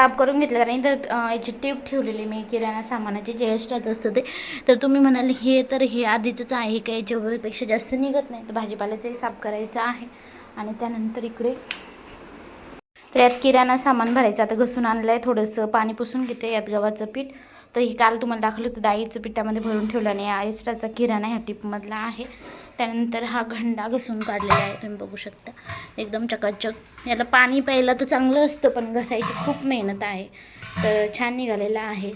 साफ करून घेतलं. कारण तर याची टेप ठेवलेली मी किराणा सामानाची जे एक्स्ट्राच असतं ते. तर तुम्ही म्हणाल हे तर हे आधीचंच आहे का? याच्यावरपेक्षा जास्त निघत नाही. तर भाजीपाल्याचंही साफ करायचं आहे. आणि त्यानंतर इकडे तर यात किराणा सामान भरायचं. आता घसून आणलं आहे थोडंसं पाणी पुसून घेते यात गव्हाचं पीठ. तर ही काल तुम्हाला दाखवलं होतं दाईचं पीठ त्यामध्ये भरून ठेवलं आणि एक्स्ट्राचा किराणा ह्या टिपमधला आहे. त्यानंतर हा घंडा घसून काढलेला आहे तुम्ही बघू शकता. एकदम चकाचक. याला पाणी प्यायला तर चांगलं असतं पण घसायची खूप मेहनत आहे. तर छान निघालेला आहे.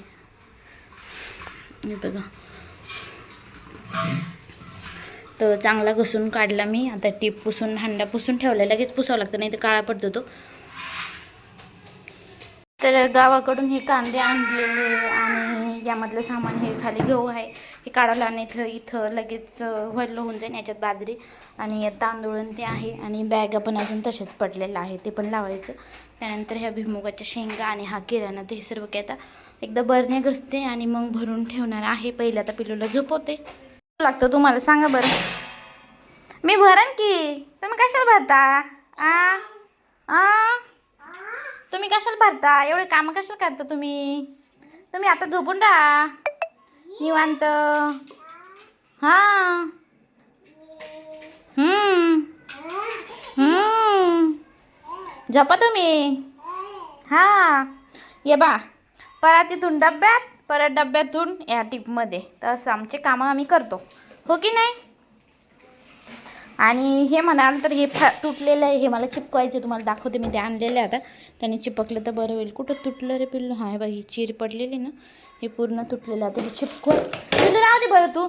हे बघा. तर चांगला घसून काढला मी. आता टीप पुसून हंडा पुसून ठेवला लगेच पुसावं लागतं नाही तर काळा पडतो तो. तर गावाकडून हे कांदे आणलेले आणि यामधलं सामान हे खाली गहू आहे. हे काढायला आणि इथं इथं लगेच वडलं होऊन जाईल याच्यात बाजरी. आणि तांदूळ ते आहे. आणि बॅगा पण अजून तसेच पडलेलं आहे. ते पण लावायचं. त्यानंतर ह्या भिमुगाच्या शेंगा आणि हा किराणा ते सर्व काही आता एकदा बरणे घसते आणि मग भरून ठेवणार आहे. पहिले आता पिलूला झोपवते. लागतं तुम्हाला? सांगा बरं. मी भरण की? तुम्ही कशाला भरता? आ? आ? तुम्ही कशाला भरता? एवढे कामं कशाला करता तुम्ही? तुम्ही आता झोपून राहा. निवांत. हां. झपा तुम्ही. हां. ये बा. परत तिथून डब्यात परत डब्यातून या टिपमध्ये तसं आमचे कामं आम्ही करतो. हो की नाही? आणि हे म्हणाल तर हे फा तुटलेलं आहे. हे मला चिपकवायचं तुम्हाला दाखवते. मी ते आणलेलं आता. त्याने चिपकलं तर बरं होईल. कुठं तुटलं रे पिल्लू? हां बघ ही चीर पडलेली ना. हे पूर्ण तुटलेलं आहे. ते चिपकून तुला राहू दे बरं तू.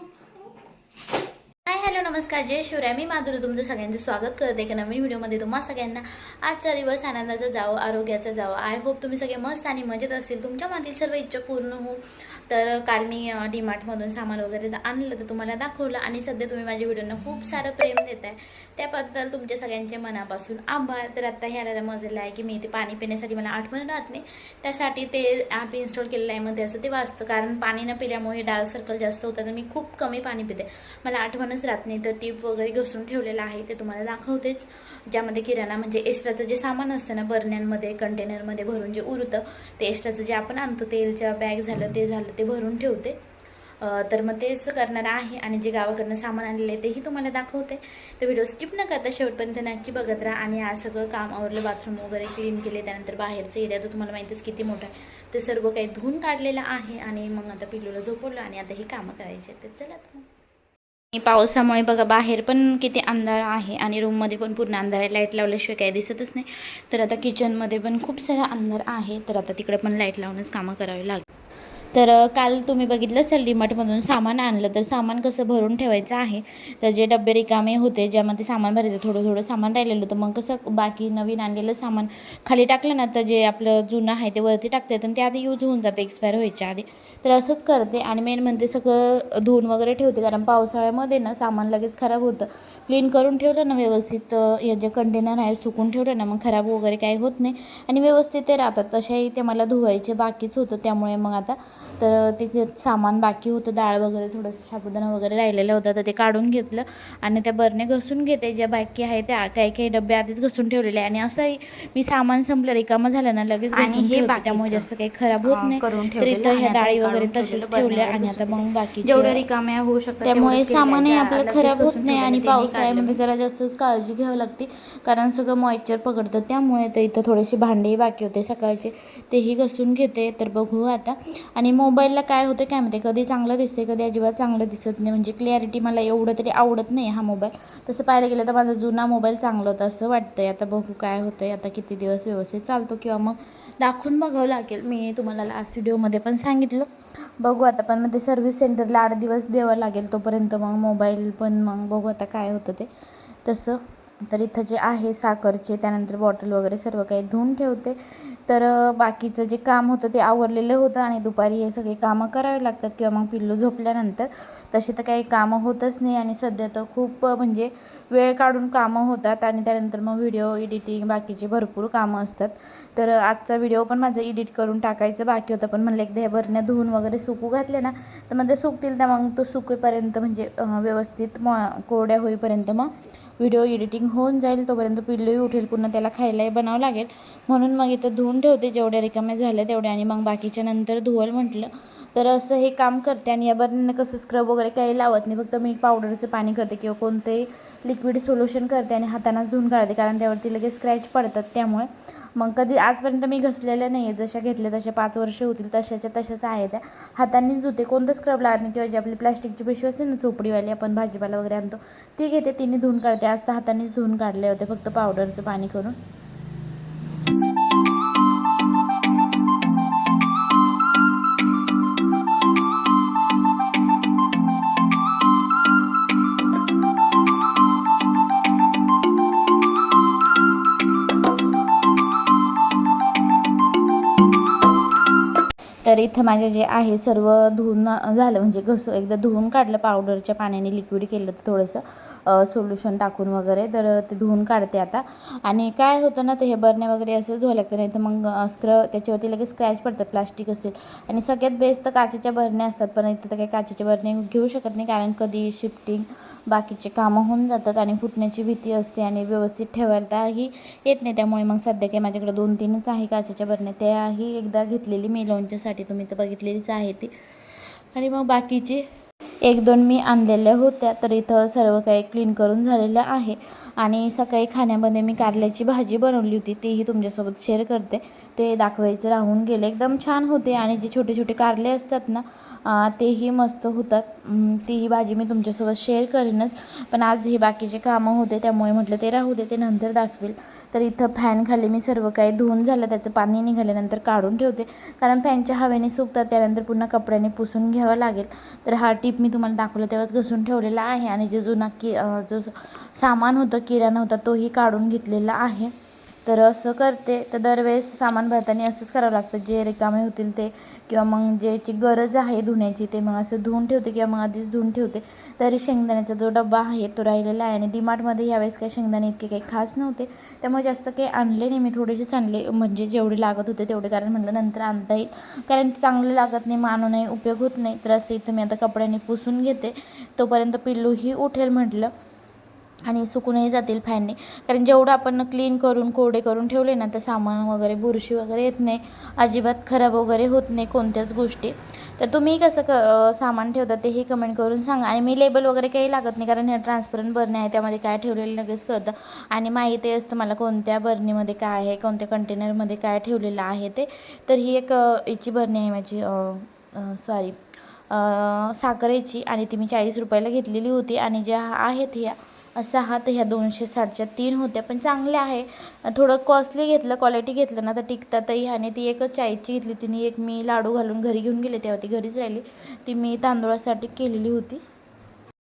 हॅलो नमस्कार. जय शिवराय. मी माधुरी तुमचं सगळ्यांचं स्वागत करते एका नवीन व्हिडिओमध्ये तुम्हा सगळ्यांना. आजचा दिवस आनंदाचा जावं आरोग्याचा जावं. आय होप तुम्ही सगळे मस्त आणि मजेत असतील. तुमच्या मनातील सर्व इच्छा पूर्ण हो तर काल मी डीमार्टमधून सामान वगैरे आणलं तर तुम्हाला दाखवलं आणि सध्या तुम्ही माझ्या व्हिडिओना खूप सारं प्रेम देत आहे त्याबद्दल तुमच्या सगळ्यांचे मनापासून आभार. तर आत्ता हे ह्याला मजेला आहे की मी ते पाणी पिण्यासाठी मला आठवण राहत नाही. त्यासाठी ते ॲप इन्स्टॉल केलेलं आहे मग त्याचं ते वाचतं. कारण पाणी न पिल्यामुळे डार्क सर्कल जास्त होतं. तर मी खूप कमी पाणी पिते. मला आठवणच राहत नाही तर टीप वगैरे घसून ठेवलेलं आहे ते तुम्हाला दाखवतेच. ज्यामध्ये किराणा म्हणजे एक्स्ट्राचं जे सामान असतं ना बरण्यांमध्ये कंटेनरमध्ये भरून जे उरतं ते एक्स्ट्राचं जे आपण आणतो तेलच्या बॅग झालं ते झालं ते भरून ठेवते. तर मग तेच करणार आहे आणि जे गावाकडनं सामान आणलेलं आहे तेही तुम्हाला दाखवते. तर व्हिडिओ स्किप न करता शेवटपर्यंत नक्की बघत राहा आणि आज सगळं काम आवरलं बाथरूम वगैरे क्लीन केले त्यानंतर बाहेरचं एरिया तर तुम्हाला माहितीच किती मोठं आहे. ते सर्व काही धुवून काढलेलं आहे आणि मग आता पिलूला झोपवलं आणि आता ही कामं करायची आहेत. तर चला आता. पावसामुळे बघा बाहेर पण किती अंधार आहे आणि रूममध्ये पण पूर्ण अंधार आहे. लाइट लावल्याशिवाय काही दिसतच नाही. तर आता किचनमध्ये पण खूप सारा अंधार आहे. तर आता तिकडे पण लाइट लावूनच कामं करावी लागेल तर काल तुम्ही बघितलं असेल डीमार्टमधून सामान आणलं. तर सामान कसं भरून ठेवायचं आहे? तर जे डबे रिकामे होते ज्यामध्ये सामान भरायचं थोडं थोडं सामान राहिलेलं होतं मग कसं बाकी नवीन आणलेलं सामान खाली टाकलं ना तर जे आपलं जुनं आहे ते वरती टाकते आणि ते आधी यूज होऊन जातं एक्सपायर व्हायच्या आधी. तर असंच करते आणि मेन म्हणजे सगळं धुवून वगैरे ठेवते कारण पावसाळ्यामध्ये ना सामान लगेच खराब होतं. क्लीन करून ठेवलं ना व्यवस्थित हे जे कंटेनर आहे सुकून ठेवलं ना मग खराब वगैरे काही होत नाही. आणि व्यवस्थित ते राहतात तशाही ते मला धुवायचे बाकीच होतं त्यामुळे मग आता तर तिचे सामान बाकी होतं डाळ वगैरे थोडंसं साबुदाणा वगैरे राहिलेलं होतं तर ते काढून घेतलं आणि त्या बरण्या घसून घेते ज्या बाकी आहे त्या काही काही डबे आधीच घसून ठेवलेले आणि असंही मी सामान संपलं रिकामं झालं ना लगेच आणि हे त्यामुळे जास्त काही खराब होत नाही. तर इथं ह्या डाळी वगैरे ठेवल्या बरण्यावर आणि आता मग बाकी जेवढ्या रिकाम्या होऊ शकतात त्यामुळे सामानही आपलं. खराब होत नाही आणि पावसाळ्यामध्ये जरा जास्तच काळजी घ्यावी लागते. कारण सगळं मॉइश्चर पकडतं त्यामुळे तर इथं थोडेसे भांडेही बाकी होते सकाळचे. तेही घसून घेते तर बघू आता. आणि मोबाईलला काय होतं काय माहिती कधी चांगलं दिसते कधी अजिबात चांगलं दिसत नाही. म्हणजे क्लॅरिटी मला एवढं तरी आवडत नाही हा मोबाईल. तसं पाहायला गेलं तर माझा जुना मोबाईल चांगला होता असं वाटतंय. आता बघू काय होतंय. आता किती दिवस व्यवस्थित चालतो किंवा मग दाखवून बघावं लागेल. मी तुम्हाला लास्ट व्हिडिओमध्ये पण सांगितलं. बघू आता पण मग ते सर्व्हिस सेंटरला आठ दिवस द्यावं लागेल तोपर्यंत मग मोबाईल पण मग बघू आता काय होतं ते. तसं. तर इथं जे आहे साखरचे त्यानंतर बॉटल वगैरे सर्व काही धुवून ठेवते. तर बाकीचं जे काम होतं ते आवरलेलं होतं आणि दुपारी हे सगळे कामं करावे लागतात किंवा मग पिल्लू झोपल्यानंतर. तसे तर काही कामं होतच नाही आणि सध्या तर खूप म्हणजे वेळ काढून कामं होतात आणि त्यानंतर मग व्हिडिओ एडिटिंग बाकीचे भरपूर कामं असतात. तर आजचा व्हिडिओ पण माझं एडिट करून टाकायचं बाकी होतं. पण म्हणलं एकदा हे भरण्या धुवून वगैरे सुकू घातले ना तर मग ते सुकतील तर मग तो सुकेपर्यंत म्हणजे व्यवस्थित म कोरड्या होईपर्यंत मग व्हिडिओ एडिटिंग होऊन जाईल तोपर्यंत पिल्लूही उठेल पुन्हा त्याला खायलाही बनावं लागेल. म्हणून मग इथं धुवून ठेवते जेवढ्या रिकाम्या झाल्या तेवढ्या आणि मग बाकीच्या नंतर धुवल म्हटलं तर असं हे काम करते आणि या बरणीनं कसं स्क्रब वगैरे काही लावत नाही. फक्त मी पावडरचं पाणी करते किंवा कोणतंही लिक्विड सोल्युशन करते आणि हातानाच धुवून काढते कारण त्यावरती लगेच स्क्रॅच पडतात त्यामुळे. मग कधी आजपर्यंत मी घसलेल्या नाही आहे जशा घेतल्या तशा पाच वर्ष होतील तशाच्या तशाच आहे त्या हातानेच धुते. कोणतं स्क्रब लागत नाही. किंवा जी आपली प्लास्टिकची पिशवी असते ना चोपडीवाली आपण भाजीपाला वगैरे आणतो ती घेते तिने धुवून काढते. आज तर हातानेच धुवून काढले होते फक्त पावडरचं पाणी करून. इथं माझे जे आहे सर्व धुवून झालं. म्हणजे घसं एकदा धुवून काढलं पावडरच्या पाण्याने लिक्विड केलं तर थोडंसं सोल्युशन टाकून वगैरे तर ते धुवून काढते आता. आणि काय होतं ना ते हे बरणे वगैरे असं धुवा लागतं. नाही तर मग स्क्र त्याच्यावरती लगेच स्क्रॅच पडतं प्लास्टिक असेल. आणि सगळ्यात बेस्ट तर काचेच्या बरण्या असतात. पण इथं तर काही काचेच्या बरणे घेऊ शकत नाही कारण कधी शिफ्टिंग बाकीचे कामं होऊन जातात आणि फुटण्याची भीती असते आणि व्यवस्थित ठेवायलाही येत नाही. त्यामुळे मग सध्या काही माझ्याकडे दोन तीनच आहे काचेच्या बरण्या. त्याही एकदा घेतलेली मी लोणच्यासाठी तुम्ही तर बघितलेलीच आहे ती. आणि मग बाकीचे एक दोन मी आणलेल्या होत्या तर इथं सर्व काही क्लीन करून झालेलं आहे. आणि सकाळी खाण्यामध्ये मी कारल्याची भाजी बनवली होती तीही तुमच्यासोबत शेअर करते. ते दाखवायचं राहून गेले. एकदम छान होते आणि जे छोटे छोटे कारले असतात ना तेही मस्त होतात. तीही भाजी मी तुमच्यासोबत शेअर करीनच. पण आज ही बाकीचे कामं होते त्यामुळे म्हटलं ते राहू दे ते नंतर दाखवेल. तर इथं फॅन खाली मी सर्व काही धुवून झालं त्याचं पाणी निघाल्यानंतर काढून ठेवते. कारण फॅनच्या हवेने सुकतात त्यानंतर पुन्हा कपड्याने पुसून घ्यावं लागेल. तर हा टीप मी तुम्हाला दाखवलं तेव्हाच घसून ठेवलेला आहे. आणि जे जुना की जो सामान होतं किराणा होता तोही काढून घेतलेला आहे. तर असं करते. तर दरवेळेस सामान भरताना असंच करावं लागतं. जे रिकामे होतील ते किंवा मग ज्याची गरज आहे धुण्याची ते मग असं धुवून ठेवते किंवा मग आधीच धुवून ठेवते. तरी शेंगदाण्याचा जो डब्बा आहे तो राहिलेला आहे आणि डीमार्टमध्ये यावेळेस काही शेंगदाणे इतके काही खास नव्हते. त्यामुळे जास्त काही आणले नाही मी थोडेसेच आणले म्हणजे जेवढे लागत होते तेवढे. कारण म्हटलं नंतर आणता येईल. कारण चांगले लागत नाही मानूनही उपयोग होत नाही. तर असं इथं मी आता कपड्याने पुसून घेते. तोपर्यंत पिल्लूही उठेल म्हटलं. आणि सुकूनही जातील फॅनने. कारण जेवढं आपण क्लीन करून कोरडे करून ठेवले ना तर सामान वगैरे बुरशी वगैरे येत नाही. अजिबात खराब वगैरे होत नाही कोणत्याच गोष्टी. तर तुम्ही कसं क सामान ठेवता तेही कमेंट करून सांगा. आणि मी लेबल वगैरे काही लागत नाही कारण हे ट्रान्सपरंट बरणे आहे त्यामध्ये काय ठेवलेलं लगेच कळतं. आणि माहिती असतं मला कोणत्या बरणीमध्ये काय आहे कोणत्या कंटेनरमध्ये काय ठेवलेलं आहे ते. तर ही एक याची बरणी आहे माझी सॉरी साखरेची. आणि ती मी चाळीस रुपयाला घेतलेली होती. आणि ज्या आहेत ह्या सहा हा तर ह्या दोनशे साठच्या तीन होत्या पण चांगल्या आहे. थोडं कॉस्टली घेतलं क्वालिटी घेतलं ना तर टिकतातही आणि ती एकच चायची घेतली तिने एक मी लाडू घालून घरी घेऊन गेले तेव्हा ती घरीच राहिली. ती मी तांदूळासाठी केलेली होती.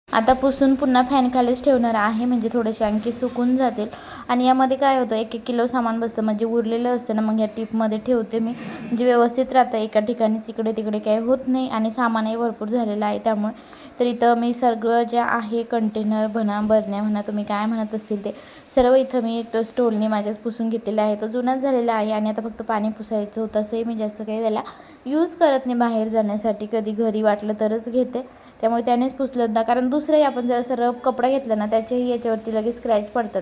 आता पुसून पुन्हा फॅन खालीच ठेवणार आहे म्हणजे थोडेसे आणखी सुकून जातील. आणि यामध्ये काय होतं एक एक किलो सामान बसतं म्हणजे उरलेलं असतं ना मग या टीपमध्ये ठेवते मी. म्हणजे व्यवस्थित राहतं एका ठिकाणीच इकडे तिकडे काही होत नाही आणि सामानही भरपूर झालेलं आहे त्यामुळे. तर इथं मी सगळं जे आहे कंटेनर म्हणा बरण्या म्हणा तुम्ही काय म्हणत असतील ते सर्व इथं मी एक स्टोलने माझ्याच पुसून घेतलेला आहे. तो जुनाच झालेला आहे आणि आता फक्त पाणी पुसायचं होतं असंही मी जास्त काही त्याला यूज करत नाही बाहेर जाण्यासाठी. कधी घरी वाटलं तरच घेते. त्यामुळे त्यानेच पुसलं होतं. कारण दुसरंही आपण जर असं रफ कपडा घेतला ना त्याच्याही याच्यावरती लगेच स्क्रॅच पडतात.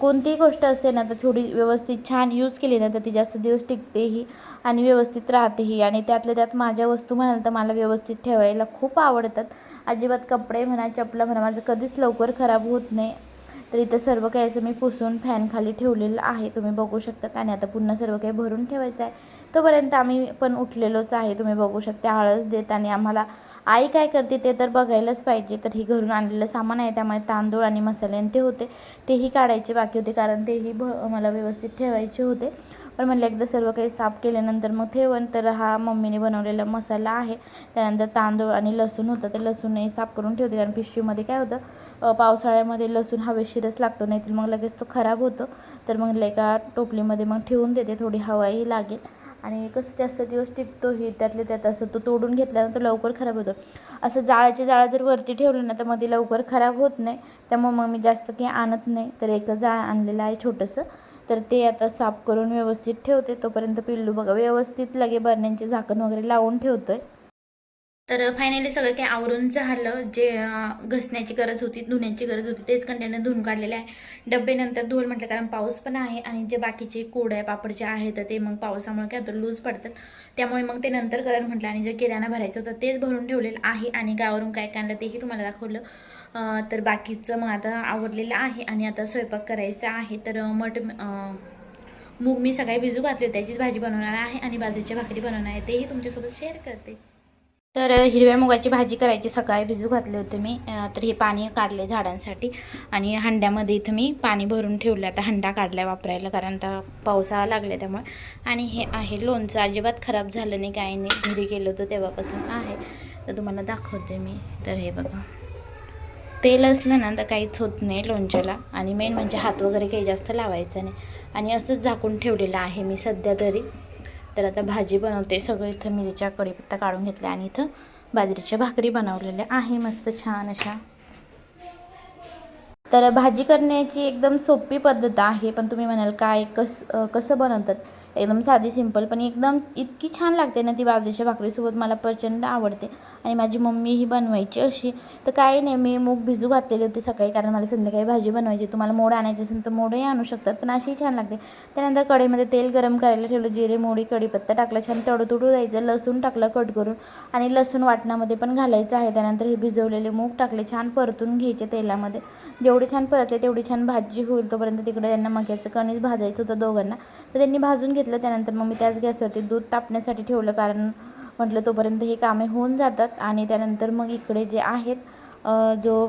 कोणतीही गोष्ट असते ना तर थोडी व्यवस्थित छान यूज केली ना तर ती जास्त दिवस टिकतेही आणि व्यवस्थित राहतेही. आणि त्यातल्या त्यात माझ्या वस्तू म्हणाल तर मला व्यवस्थित ठेवायला खूप आवडतात. अजिबात कपडे म्हणा चपला म्हणा माझं कधीच लवकर खराब होत नाही. तर इथं सर्व काही असं मी पुसून फॅन खाली ठेवलेलं आहे. तुम्ही बघू शकता आणि आता पुन्हा सर्व काही भरून ठेवायचं आहे. तोपर्यंत आम्ही पण उठलेलोच आहे. तुम्ही बघू शकता आळस देत आणि आम्हाला आई काय करते ते तर बघायलाच पाहिजे. तर ही घरून आणलेलं सामान आहे त्यामुळे तांदूळ आणि मसाले ते होते. तेही काढायचे बाकी होते कारण तेही भ मला व्यवस्थित ठेवायचे होते. पण म्हटलं एकदा सर्व काही साफ केल्यानंतर मग ठेवण. तर हा मम्मीने बनवलेला मसाला आहे. त्यानंतर तांदूळ आणि लसूण होतं. ते लसूणही साफ करून ठेवते कारण पिशवीमध्ये काय होतं पावसाळ्यामध्ये लसूण हवेशीरच लागतो नाही तर मग लगेच तो खराब होतो. तर मग एका टोपलीमध्ये मग ठेवून देते थोडी हवाही लागेल. आणि कसं जास्त दिवस टिकतो ही त्यातले त्यात असं तो तोडून घेतल्यानंतर लवकर खराब होतो. असं जाळाच्या जाळं जर वरती ठेवलं ना तर मध्ये लवकर खराब होत नाही. त्यामुळे मग मी जास्त काही आणत नाही. तर एकच जाळं आणलेलं आहे छोटंसं. तर ते आता साफ करून व्यवस्थित ठेवते. तोपर्यंत पिल्लू बघा व्यवस्थित लगे बरण्यांचे झाकण वगैरे लावून ठेवतो आहे तर फायनली सगळं काही आवरून झालं. जे घसण्याची गरज होती धुण्याची गरज होती तेच कंटेनर धुवून काढलेले आहे. डब्बे नंतर धुवून म्हटलं कारण पाऊस पण आहे आणि जे बाकीचे कोड्या पापड जे आहेत तर ते मग पावसामुळे काय होतं लूज पडतात. त्यामुळे मग ते नंतर करण म्हटलं आणि जे किराणा भरायचं होतं तेच भरून ठेवलेलं आहे आणि गावावरून काय काय आणलं तेही तुम्हाला दाखवलं. तर बाकीचं मग आता आवडलेलं आहे आणि आता स्वयंपाक करायचा आहे. तर मट मूग मी सगळ्या भिजू घातले होते त्याचीच भाजी बनवणार आहे आणि बाजरीची भाकरी बनवणार आहे तेही तुमच्यासोबत शेअर करते. तर हिरव्या मुगाची भाजी करायची. सकाळी भिजू घातले होते मी. तर हे पाणी काढले झाडांसाठी आणि हंड्यामध्ये इथं मी पाणी भरून ठेवलं. आता हंडा काढला वापरायला कारण आता पावसाळा लागला त्यामुळे. आणि हे आहे लोणचं. अजिबात खराब झालं नाही. काही नाही. घरी गेलो होतो तेव्हापासून आहे. तर तुम्हाला दाखवते मी. तर हे बघा. तेल असलं ना तर काहीच होत नाही लोणच्याला. आणि मेन म्हणजे हात वगैरे काही जास्त लावायचा नाही. आणि असंच झाकून ठेवलेलं आहे मी सध्या तरी. तर आता भाजी बनवते. सगळं इथं मिरच्या कढीपत्ता काढून घेतल्या आणि इथं बाजरीच्या भाकरी बनवलेल्या. आहे मस्त छान अशा. तर भाजी करण्याची एकदम सोपी पद्धत आहे पण तुम्ही म्हणाल काय कस कसं बनवतात? एकदम साधी सिंपल पण एकदम इतकी छान लागते ना ती बाजरीच्या भाकरीसोबत मला प्रचंड आवडते. आणि माझी मम्मी ही बनवायची अशी. तर काही नाही मी मूग भिजू घातलेली होती सकाळी कारण मला संध्याकाळी भाजी बनवायची. तुम्हाला मोड आणायची असेल तर मोडही आणू शकतात पण अशी छान लागते. त्यानंतर कढईमध्ये तेल गरम करायला ठेवलं जिरे मोडी कढीपत्ता टाकला छान तडू तुडू द्यायचं लसूण टाकलं कट करून आणि लसूण वाटणामध्ये पण घालायचं आहे. त्यानंतर हे भिजवलेले मूग टाकले छान परतून घ्यायचे तेलामध्ये. जेवढे छान परतले तेवढी छान भाजी होईल तोपर्यंत तिकडे त्यांना मक्याचं कणीस भाजायचं होतं दोघांना. तर त्यांनी भाजून घेतलं त्यानंतर मग मी त्याच गॅसवरती दूध तापण्यासाठी ठेवलं कारण म्हटलं तोपर्यंत हे कामे होऊन जातात. आणि त्यानंतर मग इकडे जे आहेत जो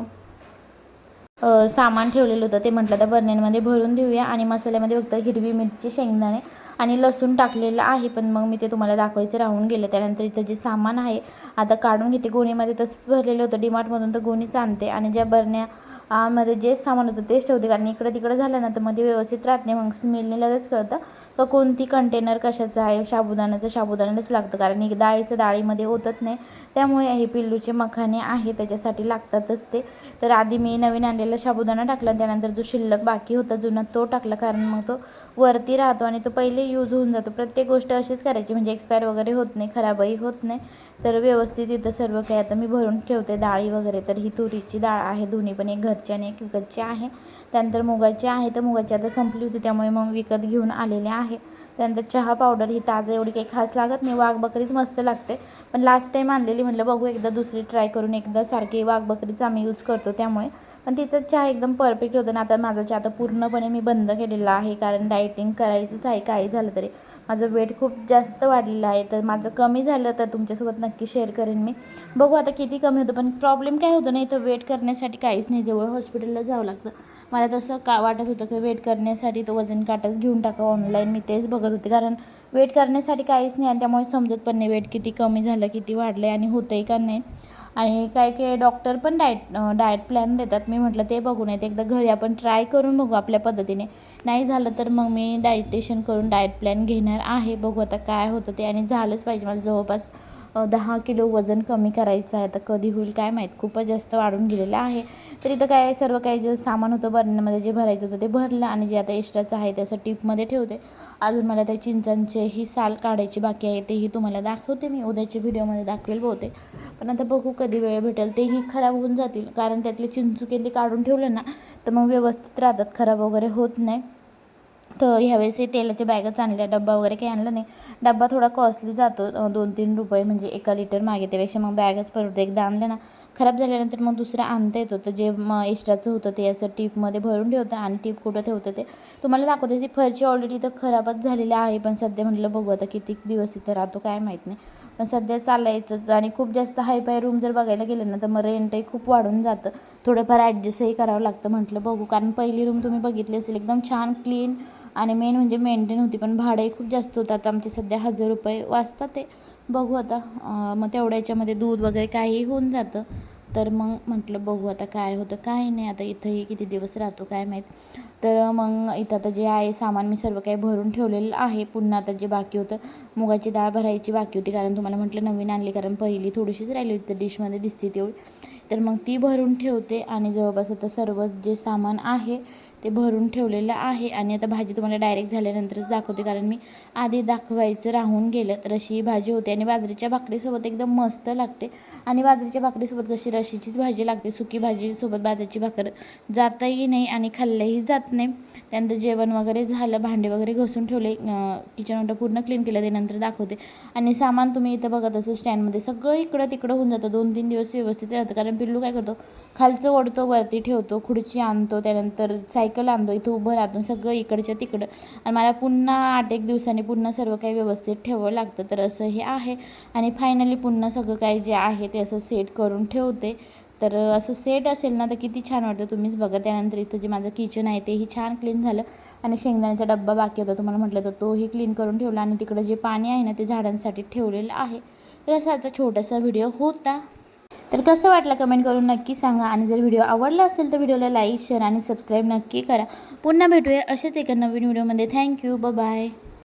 सामान ठेवलेलं होतं. ते म्हटलं तर बर्नेनमध्ये भरून देऊया आणि मसाल्यामध्ये फक्त हिरवी मिरची शेंगदाणे आणि लसूण टाकलेलं आहे. पण मग मी ते तुम्हाला दाखवायचं राहून गेलं. त्यानंतर इथं जे सामान आहे आता काढून घेते. गोणीमध्ये तसंच भरलेलं होतं. डिमार्टमधून तर गोणीच आणते. आणि ज्या बरण्यामध्ये जे सामान होतं तेच ठेवते. कारण इकडं तिकडं झालं ना तर मध्ये व्यवस्थित राहत नाही. मग स्मेलने लगेच कळतं का कोणती कंटेनर कशाचं आहे साबुदाण्याचं साबुदाण्याच लागतं. कारण एक डाळीचं डाळीमध्ये होतच नाही. त्यामुळे हे पिल्लूचे मखाने आहे. त्याच्यासाठी लागतातच ते. तर आधी मी नवीन टाकलेला साबुदाणा टाकला त्यानंतर जो शिल्लक बाकी होता जुना तो टाकला. कारण मग तो वरती राहतो आणि तो पहिले यूज होऊन जातो. प्रत्येक गोष्ट अशीच करायची म्हणजे एक्सपायर वगैरे होत नाही खराबही होत नाही. तर व्यवस्थित इथं सर्व काही आता मी भरून ठेवते. डाळी वगैरे तर ही तुरीची डाळ आहे दोन्ही पण एक घरची आणि एक विकतची आहे. त्यानंतर मुगाची आहे तर मुगाची आता संपली होती त्यामुळे मग विकत घेऊन आलेले आहे. त्यानंतर चहा पावडर ही ताजं एवढी काही खास लागत नाही. वाघ बकरीच मस्त लागते. पण लास्ट टाईम आणलेली म्हटलं बघू एकदा दुसरी ट्राय करून एकदा सारखी वाघ बकरीच आम्ही यूज करतो त्यामुळे. पण तिचं चहा एकदम परफेक्ट होतं ना आता माझा चहा आता पूर्णपणे मी बंद केलेला आहे कारण डायटिंग करायचंच आहे काही झालं तरी. माझं वेट खूप जास्त वाढलेलं आहे तर माझं कमी झालं तर तुमच्यासोबत नक्की शेअर करेन मी. बघू आता किती कमी होतं पण प्रॉब्लेम काय होतं नाही तर वेट करण्यासाठी काहीच नाही. जवळ हॉस्पिटलला जावं लागतं. मला तसं का वाटत होतं की वेट करण्यासाठी तो वजन काटाच घेऊन टाका ऑनलाईन मी तेच बघत होते कारण वेट करण्यासाठी काहीच नाही आणि त्यामुळे समजत पण नाही वेट किती कमी झालं किती वाढलं आहे आणि होतंय का नाही. आणि काय काय डॉक्टर पण डाएट डाएट प्लॅन देतात. मी म्हटलं ते बघू नयेत एकदा घरी आपण ट्राय करून बघू आपल्या पद्धतीने. नाही झालं तर मग मी डायटेशन करून डाएट प्लॅन घेणार आहे. बघू आता काय होतं ते. आणि झालंच पाहिजे. मला जवळपास दहा किलो वजन कमी करायचं आहे. तर कधी होईल काय माहीत. खूपच जास्त वाढून गेलेलं आहे. तर इथं काय सर्व काही जे सामान होतं बर्नमध्ये जे भरायचं होतं ते भरलं आणि जे आता एक्स्ट्राचं आहे त्याचं टिपमध्ये ठेवते. अजून मला त्या चिंचांचे ही साल काढायची बाकी आहे तेही तुम्हाला दाखवते मी. उद्याच्या व्हिडिओमध्ये दाखवेल बहुतेक. पण आता बघू कधी वेळ भेटेल. तेही खराब होऊन जातील. कारण त्यातले चिंचुके ते काढून ठेवलं ना तर मग व्यवस्थित राहतात. खराब वगैरे होत नाही. तर ह्यावेळेस हे तेलाच्या बॅगच आणल्या डब्बा वगैरे काही आणला नाही. डब्बा थोडा कॉस्टली जातो दोन तीन रुपये म्हणजे एका लिटर मागे त्यापेक्षा. मग बॅगच परवडते एकदा आणलं ना खराब झाल्यानंतर मग दुसरं आणता येतो. तर जे मग एक्स्ट्राचं होतं ते असं टीपमध्ये भरून ठेवतं आणि टीप कुठं ठेवतं ते तुम्हाला दाखवते. ती फरची ऑलरेडी तर खराबच झालेली आहे पण सध्या म्हटलं बघू आता किती दिवस इथं राहतो काय माहीत नाही. पण सध्या चालायचंच आणि खूप जास्त हाय पाय रूम जर बघायला गेलं ना तर मग रेंटही खूप वाढून जातं. थोडंफार ॲडजस्टही करावं लागतं म्हटलं बघू. कारण पहिली रूम तुम्ही बघितली असेल एकदम छान क्लीन आणि मेन म्हणजे मेंटेन होती पण भाडंही खूप जास्त होतं. आता आमचे सध्या हजार रुपये वाचतात ते. बघू आता मग तेवढ्या याच्यामध्ये दूध वगैरे काहीही होऊन जातं. तर मग म्हटलं बघू आता काय होतं काय नाही. आता इथंही किती दिवस राहतो काय माहीत. तर मग इथं आता जे आहे सामान मी सर्व काही भरून ठेवलेलं आहे. पुन्हा आता जे बाकी होतं मुगाची डाळ भरायची बाकी होती. कारण तुम्हाला म्हटलं नवीन आणली. कारण पहिली थोडीशीच राहिली होती तर डिशमध्ये दिसते तेवढी. तर मग ती भरून ठेवते. आणि जवळपास आता सर्व जे सामान आहे ते भरून ठेवलेलं आहे आणि आता भाजी तुम्हाला डायरेक्ट झाल्यानंतरच दाखवते कारण मी आधी दाखवायचं राहून गेलं तर अशी ही भाजी होते आणि बाजरीच्या भाकरीसोबत एकदम मस्त लागते. आणि बाजरीच्या भाकरीसोबत कशी रशीचीच भाजी लागते सुकी भाजीसोबत बाजरीची भाकर जाताही नाही आणि खाल्लंही जात नाही. त्यानंतर जेवण वगैरे झालं भांडे वगैरे घसून ठेवले किचन ओटा पूर्ण क्लीन केलं त्यानंतर दाखवते. आणि सामान तुम्ही इथं बघत असं स्टँडमध्ये सगळं इकडं तिकडं होऊन जातं दोन तीन दिवस व्यवस्थित राहतं. कारण पिल्लू काय करतो खालचं ओढतो वरती ठेवतो खुर्ची आणतो त्यानंतर सायकल आणतो इथं उभं राहतो सगळं इकडच्या तिकडं. आणि मला पुन्हा आठ एक दिवसांनी पुन्हा सर्व काही व्यवस्थित ठेवावं लागतं. तर असं हे आहे. आणि फायनली पुन्हा सगळं काही जे आहे ते असं सेट करून ठेवते. तर असं सेट असेल ना तर किती छान वाटतं. तुम्हीच बघा. त्यानंतर इथं जे माझं किचन आहे तेही छान क्लीन झालं. आणि शेंगदाण्याचा डब्बा बाकी होता. तुम्हाला म्हटलं तर तोही क्लीन करून ठेवला. आणि तिकडं जे पाणी आहे ना ते झाडांसाठी ठेवलेलं आहे. तर असा आता छोटासा व्हिडिओ होता. तर कसं वाटलं कमेंट करून नक्की सांगा. आणि जर व्हिडिओ आवडला असेल तर व्हिडिओला लाईक शेअर आणि सबस्क्राईब नक्की करा. पुन्हा भेटूया असेच एका नवीन व्हिडिओमध्ये थँक्यू ब बाय